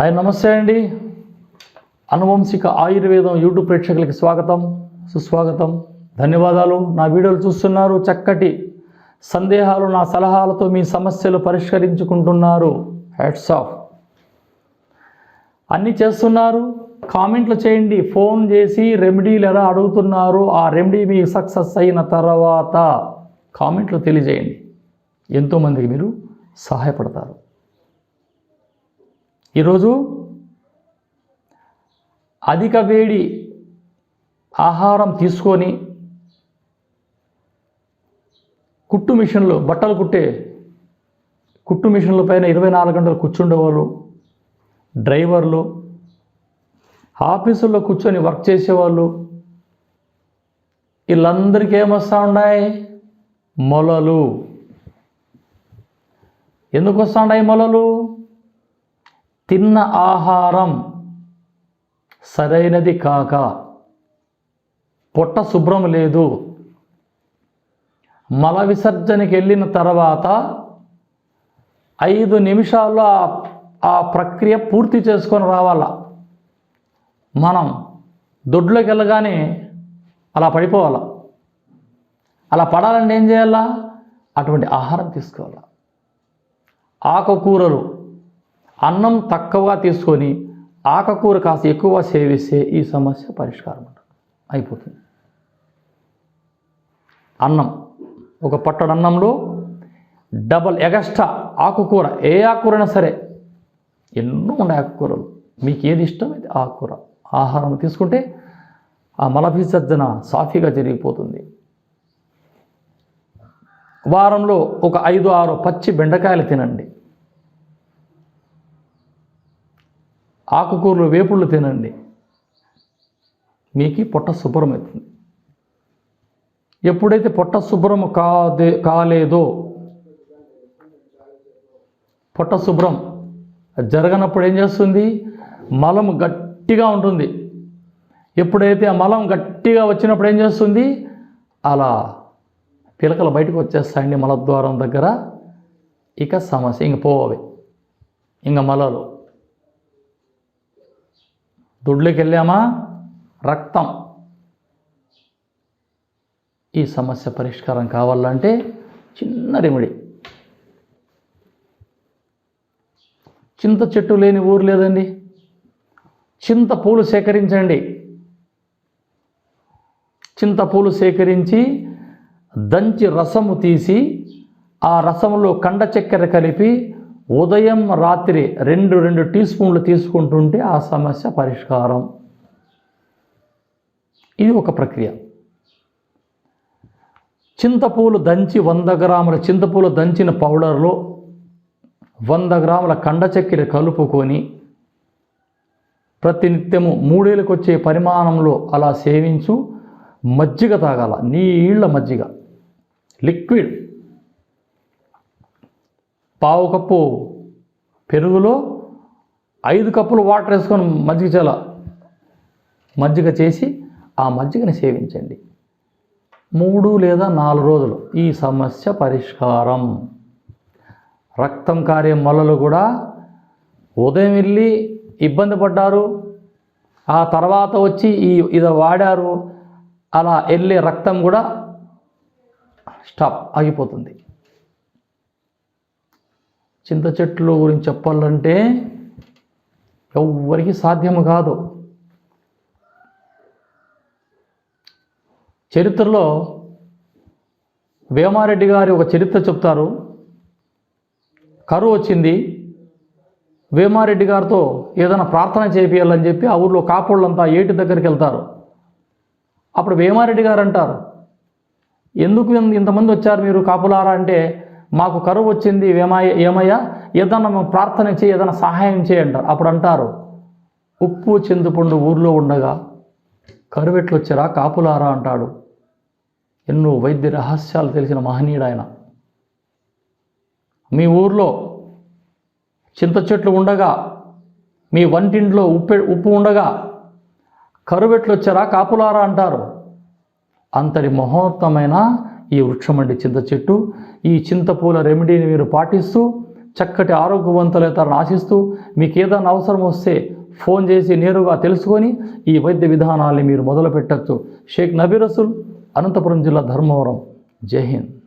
Hi నమస్తే అండి. అనువంశిక ఆయుర్వేదం యూట్యూబ్ ప్రేక్షకులకి స్వాగతం సుస్వాగతం. ధన్యవాదాలు. నా వీడియోలు చూస్తున్నారు చక్కటి సందేహాలు నా సలహాలతో మీ సమస్యలు పరిష్కరించుకుంటున్నారు. హెడ్స్ ఆఫ్ అన్నీ చేస్తున్నారు. కామెంట్లు చేయండి. ఫోన్ చేసి రెమెడీలు ఎలా అడుగుతున్నారు ఆ రెమెడీ మీకు సక్సెస్ అయిన తర్వాత కామెంట్లు తెలియజేయండి. ఎంతోమందికి మీరు సహాయపడతారు. ఈరోజు అధిక వేడి ఆహారం తీసుకొని కుట్టు మిషన్లు బట్టలు కుట్టే కుట్టు మిషన్ల పైన ఇరవై నాలుగు గంటలు కూర్చుండేవాళ్ళు డ్రైవర్లు ఆఫీసుల్లో కూర్చొని వర్క్ చేసేవాళ్ళు. వీళ్ళందరికీ ఏమొస్తూ ఉన్నాయి? మొలలు. ఎందుకు వస్తున్నాయి మొలలు? తిన్న ఆహారం సరైనది కాక పొట్ట శుభ్రం లేదు. మల విసర్జనకి వెళ్ళిన తర్వాత ఐదు నిమిషాల్లో ఆ- ప్రక్రియ పూర్తి చేసుకొని రావాల. మనం దొడ్లోకి వెళ్ళగానే అలా పడిపోవాల. అలా పడాలంటే ఏం చేయాలా? అటువంటి ఆహారం తీసుకోవాలా. ఆకుకూరలు అన్నం తక్కువగా తీసుకొని ఆకుకూర కాస్త ఎక్కువ సేవిస్తే ఈ సమస్య పరిష్కారం ఉంటుంది. అయిపోతుంది. అన్నం ఒక పట్టడు అన్నంలో డబల్ ఎగస్ట్రా ఆకుకూర ఏ ఆకుకూరైనా సరే ఎన్నో ఉన్నాయి ఆకుకూరలు. మీకు ఏది ఇష్టమైతే ఆకుకూర ఆహారం తీసుకుంటే ఆ మల విసర్జన సాఫీగా జరిగిపోతుంది. వారంలో ఒక ఐదు ఆరు పచ్చి బెండకాయలు తినండి. ఆకుకూరలు వేపుళ్ళు తినండి. మీకు పొట్ట శుభ్రమవుతుంది ఎప్పుడైతే పొట్ట శుభ్రం కాదే కాలేదో పొట్ట శుభ్రం జరగనప్పుడు ఏం చేస్తుంది? మలం గట్టిగా ఉంటుంది. ఎప్పుడైతే ఆ మలం గట్టిగా వచ్చినప్పుడు ఏం చేస్తుంది? అలా పిలకలు బయటకు వచ్చేస్తాయండి మలద్వారం దగ్గర. ఇక సమస్య ఇంక పోవే ఇంక మలలు. దొడ్లోకి వెళ్ళామా రక్తం. ఈ సమస్య పరిష్కారం కావాలంటే చిన్న రెమెడీ. చింత చెట్టు లేని ఊరు లేదండి. చింత పూలు సేకరించండి. చింత పూలు సేకరించి దంచి రసము తీసి ఆ రసంలో కండ చక్కెర కలిపి ఉదయం రాత్రి రెండు రెండు టీ స్పూన్లు తీసుకుంటుంటే ఆ సమస్య పరిష్కారం. ఇది ఒక ప్రక్రియ. చింతపూలు దంచి వంద గ్రాముల చింతపూలు దంచిన పౌడర్లో వంద గ్రాముల కండ చక్కెర కలుపుకొని ప్రతినిత్యము మూడేళ్ళకి వచ్చే పరిమాణంలో అలా సేవించు మజ్జిగ తాగాల నీళ్ళ మజ్జిగ లిక్విడ్. పావు కప్పు పెరుగులో ఐదు కప్పులు వాటర్ వేసుకొని మజ్జిగ చాలా మజ్జిగ చేసి ఆ మజ్జిగని సేవించండి. మూడు లేదా నాలుగు రోజులు. ఈ సమస్య పరిష్కారం. రక్తం కారే మొలలు కూడా ఉదయం వెళ్ళి ఇబ్బంది పడ్డారు. ఆ తర్వాత వచ్చి ఈ ఇది వాడారు. అలా వెళ్ళే రక్తం కూడా స్టాప్ ఆగిపోతుంది. చింత చెట్లు గురించి చెప్పాలంటే ఎవ్వరికి సాధ్యము కాదు. చరిత్రలో వేమారెడ్డి గారి ఒక చరిత్ర చెప్తారు. కరువు వచ్చింది. వేమారెడ్డి గారితో ఏదైనా ప్రార్థన చేపియాలని చెప్పి ఆ ఊర్లో కాపుళ్ళంతా ఏటి దగ్గరికి వెళ్తారు. అప్పుడు వేమారెడ్డి గారు అంటారు ఎందుకు ఇంతమంది వచ్చారు మీరు కాపులారా? అంటే మాకు కరువు వచ్చింది ఏమయ్య ఏమయ్యా? ఏదన్నా మేము ప్రార్థన చేయి ఏదైనా సహాయం చేయంటారు అప్పుడు అంటారు ఉప్పు చింతపండు ఊర్లో ఉండగా కరువు ఎట్లొచ్చారా కాపులారా అంటాడు. ఎన్నో వైద్య రహస్యాలు తెలిసిన మహనీయుడు ఆయన. మీ ఊర్లో చింత చెట్లు ఉండగా మీ వంటింట్లో ఉప్పు ఉప్పు ఉండగా కరువెట్లు వచ్చారా కాపులారా అంటారు. అంతటి మహోత్తమైన ఈ వృక్షం అండి చింత చెట్టు. ఈ చింతపూల రెమెడీని మీరు పాటిస్తూ చక్కటి ఆరోగ్యవంతులవుతారని ఆశిస్తూ మీకు ఏదైనా అవసరం వస్తే ఫోన్ చేసి నేరుగా తెలుసుకొని ఈ వైద్య విధానాల్ని మీరు మొదలు పెట్టచ్చు షేక్ నబీ రసూల్ అనంతపురం జిల్లా ధర్మవరం. జై హింద్.